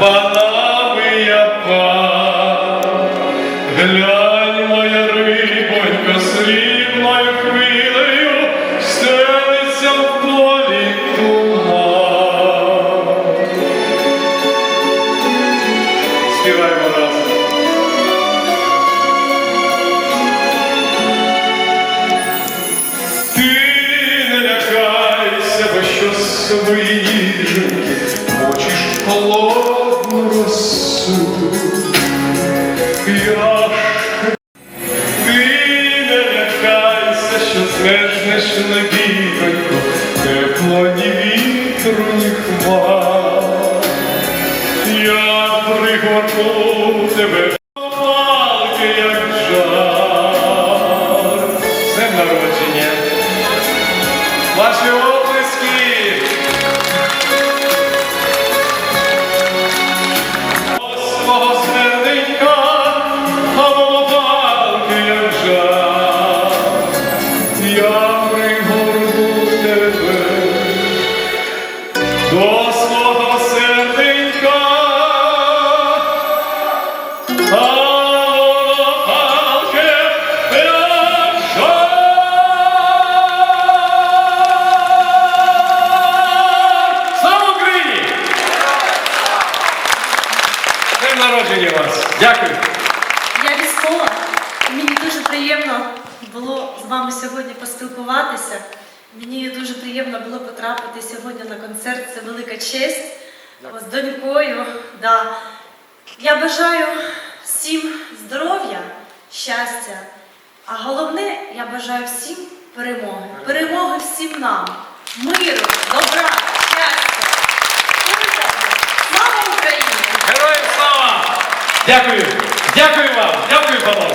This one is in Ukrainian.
панами я. Глянь, моя рибонька срібною хвилею стелиться в полі туман. Співаємо разом. Ти не лякайся, бо що свої хочеш росу. Я ти не лякайся, що змерзнеш на вітоньку, тепло ні вітру, ні хмар. Я пригорну тебе палки, як жар. Народження. Днем народження вас! Дякую! Я військова, і мені дуже приємно було з вами сьогодні поспілкуватися. Мені дуже приємно було потрапити сьогодні на концерт. Це велика честь з донькою. Да. Я бажаю всім здоров'я, щастя. А головне, я бажаю всім перемоги. Перемоги всім нам, миру, добра, Дякую. Дякую вам. Дякую, Павло.